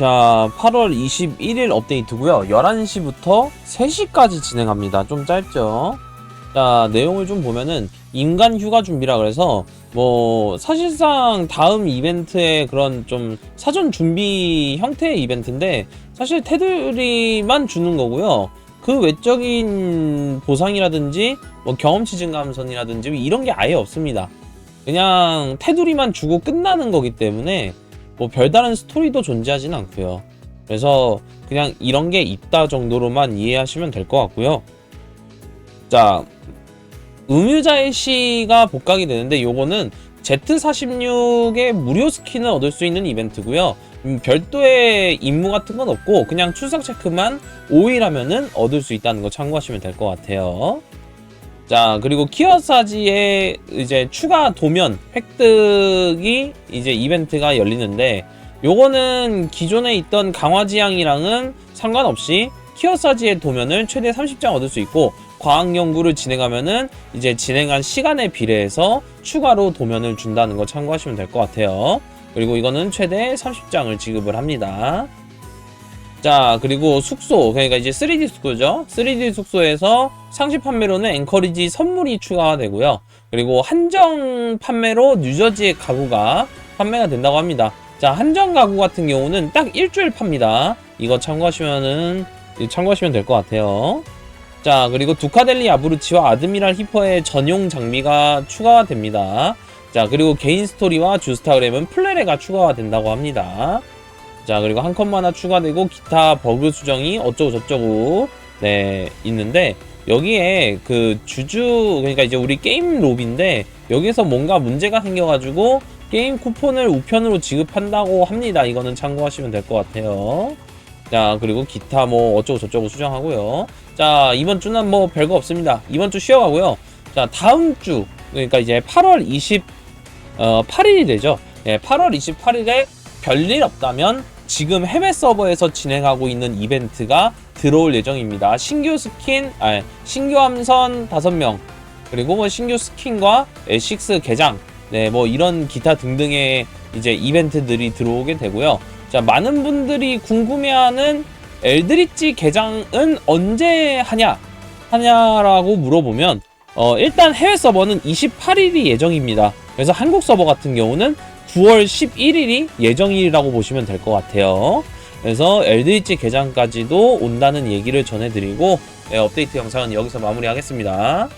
자, 8월 21일 업데이트고요. 11시부터 3시까지 진행합니다. 좀 짧죠? 자, 내용을 좀 보면은 인간 휴가 준비라 그래서 뭐 사실상 다음 이벤트의 그런 좀 사전 준비 형태의 이벤트인데 사실 테두리만 주는 거고요. 그 외적인 보상이라든지 뭐 경험치 증감선이라든지 이런 게 아예 없습니다. 그냥 테두리만 주고 끝나는 거기 때문에 뭐 별다른 스토리도 존재하진 않고요. 그래서 그냥 이런 게 있다 정도로만 이해하시면 될 것 같고요. 자, 음유자의 시가 복각이 되는데 요거는 Z46의 무료 스킨을 얻을 수 있는 이벤트고요. 음, 별도의 임무 같은 건 없고 그냥 출석 체크만 5일 하면은 얻을 수 있다는 거 참고하시면 될 것 같아요. 자 그리고 키어사지의 이제 추가 도면 획득이 이제 이벤트가 열리는데 요거는 기존에 있던 강화지향이랑은 상관없이 키어사지의 도면을 최대 30장 얻을 수 있고 과학 연구를 진행하면은 이제 진행한 시간에 비례해서 추가로 도면을 준다는 거 참고하시면 될 것 같아요. 그리고 이거는 최대 30장을 지급을 합니다. 자 그리고 숙소. 그러니까 이제 3D 숙소죠. 3D 숙소에서 상시 판매로는 앵커리지 선물이 추가가 되고요. 그리고 한정 판매로 뉴저지의 가구가 판매가 된다고 합니다. 자 한정 가구 같은 경우는 딱 일주일 팝니다. 이거 참고하시면은 참고하시면 될 것 같아요. 자 그리고 두카델리 아브루치와 아드미랄 히퍼의 전용 장비가 추가가 됩니다. 자 그리고 개인 스토리와 주스타그램은 플레레가 추가가 된다고 합니다 자 그리고 한 컷만 하나 추가되고 기타 버그 수정이 어쩌고 저쩌고 네 있는데 여기에 그 주주 그러니까 이제 우리 게임 롭인데 여기서 뭔가 문제가 생겨가지고 게임 쿠폰을 우편으로 지급한다고 합니다. 이거는 참고하시면 될 것 같아요. 자 그리고 기타 뭐 어쩌고 저쩌고 수정하고요. 자 이번 주는 뭐 별거 없습니다. 이번 주 쉬어가고요. 자 다음 주 그러니까 이제 8월 20 어, 8일이 되죠. 예, 8월 28일에 별일 없다면 지금 해외 서버에서 진행하고 있는 이벤트가 들어올 예정입니다. 신규 스킨, 아 신규 함선 5명, 그리고 뭐 신규 스킨과 A6 개장, 네, 뭐 이런 기타 등등의 이제 이벤트들이 들어오게 되고요. 자, 많은 분들이 궁금해하는 엘드리치 개장은 언제 하냐? 하냐라고 물어보면, 어, 일단 해외 서버는 28일이 예정입니다. 그래서 한국 서버 같은 경우는 9월 11일이 예정일이라고 보시면 될 것 같아요. 그래서 엘드리치 개장까지도 온다는 얘기를 전해드리고 네, 업데이트 영상은 여기서 마무리하겠습니다.